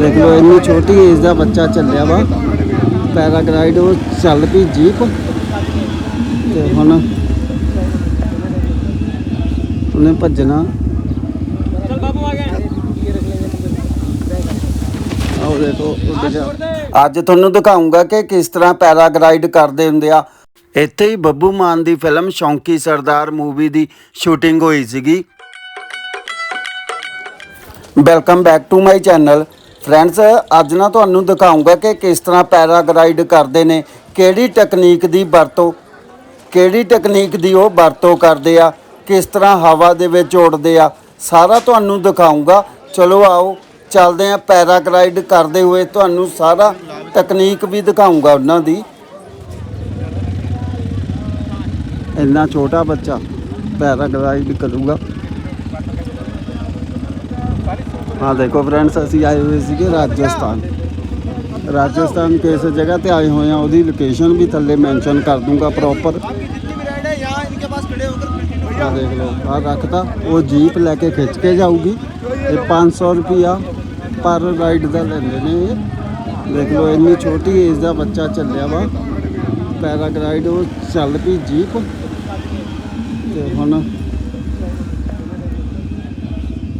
ਦੇਖ ਲਓ, ਇੰਨੀ ਛੋਟੀ ਏਜ ਦਾ ਬੱਚਾ ਚੱਲਿਆ ਵਾ। ਪੈਰਾਗਲਾਈਡ ਉਹ ਚੱਲ ਪਈ ਜੀਪ। ਤੇ ਹੁਣ ਉਹਨੇ ਭੱਜਣਾ। ਆਓ ਦੇਖੋ, ਉੱਡ ਗਿਆ ਅੱਜ ਤੁਹਾਨੂੰ ਦਿਖਾਉਂਗਾ ਕਿ ਕਿਸ ਤਰ੍ਹਾਂ ਪੈਰਾਗਲਾਈਡ ਕਰਦੇ ਹੁੰਦੇ ਆ। ਇੱਥੇ ਹੀ ਬੱਬੂ ਮਾਨ ਦੀ ਫਿਲਮ ਸ਼ੌਂਕੀ ਸਰਦਾਰ ਮੂਵੀ ਦੀ ਸ਼ੂਟਿੰਗ ਹੋਈ ਸੀਗੀ। Welcome back to my channel. Friends ਅੱਜ ਨਾ ਤੁਹਾਨੂੰ ਦਿਖਾਉਂਗਾ ਕਿ ਕਿਸ ਤਰ੍ਹਾਂ ਪੈਰਾਗਲਾਈਡ ਕਰਦੇ ਨੇ, ਕਿਹੜੀ ਟੈਕਨੀਕ ਦੀ ਵਰਤੋਂ, ਕਿਹੜੀ ਟੈਕਨੀਕ ਦੀ ਉਹ ਵਰਤੋਂ ਕਰਦੇ ਆ, ਕਿਸ ਤਰ੍ਹਾਂ ਹਵਾ ਦੇ ਵਿੱਚ ਉੱਡਦੇ ਆ, ਸਾਰਾ ਤੁਹਾਨੂੰ ਦਿਖਾਉਂਗਾ। ਚਲੋ ਆਓ, ਚੱਲਦੇ ਆ ਪੈਰਾਗਲਾਈਡ ਕਰਦੇ ਹੋਏ ਤੁਹਾਨੂੰ ਸਾਰਾ ਤਕਨੀਕ ਵੀ ਦਿਖਾਉਂਗਾ ਉਹਨਾਂ ਦੀ। ਇੰਨਾ ਛੋਟਾ ਬੱਚਾ ਪੈਰਾਗਲਾਈਡ ਕਰੂਗਾ। ਹਾਂ, ਦੇਖੋ ਫਰੈਂਡਸ ਅਸੀਂ ਆਏ ਹੋਏ ਸੀਗੇ ਰਾਜਸਥਾਨ। ਰਾਜਸਥਾਨ ਕਿਸ ਜਗ੍ਹਾ ਤੇ ਆਏ ਹੋਏ ਆ, ਉਹਦੀ ਲੋਕੇਸ਼ਨ ਵੀ ਥੱਲੇ ਮੈਂਸ਼ਨ ਕਰ ਦੂੰਗਾ ਪ੍ਰੋਪਰ ਆ ਦੇਖ ਲਓ ਆ ਰੱਖਤਾ, ਉਹ ਜੀਪ ਲੈ ਕੇ ਖਿੱਚ ਕੇ ਜਾਊਗੀ ਇਹ 500 ਰੁਪਿਆ ਪਰ ਰਾਈਡ ਦਾ ਲੈਂਦੇ ਨੇ ਇਹ। ਦੇਖ ਲਓ, ਇੰਨੀ ਛੋਟੀ ਏਜ ਦਾ ਬੱਚਾ ਚੱਲਿਆ ਵਾ। ਪੈਰਾਗਲਾਈਡ ਉਹ ਚੱਲ ਪਈ ਜੀਪ ਤੇ ਹੁਣ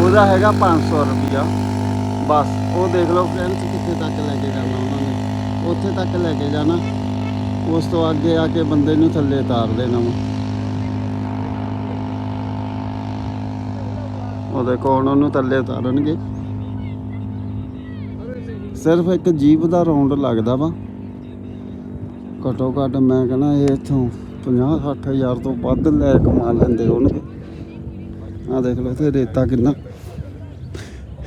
ਉਹਦਾ ਹੈਗਾ 500 ਰੁਪਿਆ ਬਸ, ਉਹ ਦੇਖ ਲਓ ਫਰੈਂਡਸ ਕਿੱਥੇ ਤੱਕ ਲੈ ਕੇ ਜਾਣਾ ਉਹਨਾਂ ਨੇ। ਉੱਥੇ ਤੱਕ ਲੈ ਕੇ ਜਾਣਾ। ਉਸ ਤੋਂ ਅੱਗੇ ਆ ਕੇ ਬੰਦੇ ਨੂੰ ਥੱਲੇ ਉਤਾਰ ਦੇਣਾ ਵਾ। ਉਹ ਦੇਖੋ, ਹੁਣ ਉਹਨੂੰ ਥੱਲੇ ਉਤਾਰਨਗੇ। ਸਿਰਫ ਇੱਕ ਜੀਪ ਦਾ ਰਾਉਂਡ ਲੱਗਦਾ ਵਾ। ਘੱਟੋ ਘੱਟ ਮੈਂ ਕਹਿੰਦਾ ਇਹ ਇਥੋਂ 50 60 ਹਜ਼ਾਰ ਤੋਂ ਵੱਧ ਲੈ ਕਮਾ ਲੈਂਦੇ ਹੋਣਗੇ। ਆ ਦੇਖ ਲਓ ਇੱਥੇ ਰੇਤਾ ਕਿੰਨਾ।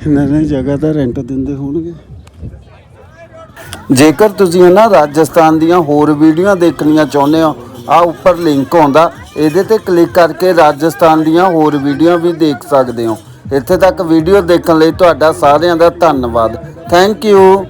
ਇਹਨਾਂ ਨੇ ਜਗ੍ਹਾ ਤਾਂ ਰੈਂਟ ਦਿੰਦੇ ਹੋਣਗੇ। ਜੇਕਰ ਤੁਸੀਂ ਨਾ ਰਾਜਸਥਾਨ ਦੀਆਂ ਹੋਰ ਵੀਡੀਓ ਦੇਖਣੀਆਂ ਚਾਹੁੰਦੇ ਹੋ ਆ ਉੱਪਰ ਲਿੰਕ ਆਉਂਦਾ। ਇਹਦੇ ਤੇ ਕਲਿੱਕ ਕਰਕੇ ਰਾਜਸਥਾਨ ਦੀਆਂ ਹੋਰ ਵੀਡੀਓ ਵੀ ਦੇਖ ਸਕਦੇ ਹੋ। ਇੱਥੇ ਤੱਕ ਵੀਡੀਓ ਦੇਖਣ ਲਈ ਤੁਹਾਡਾ ਸਾਰਿਆਂ ਦਾ ਧੰਨਵਾਦ। Thank you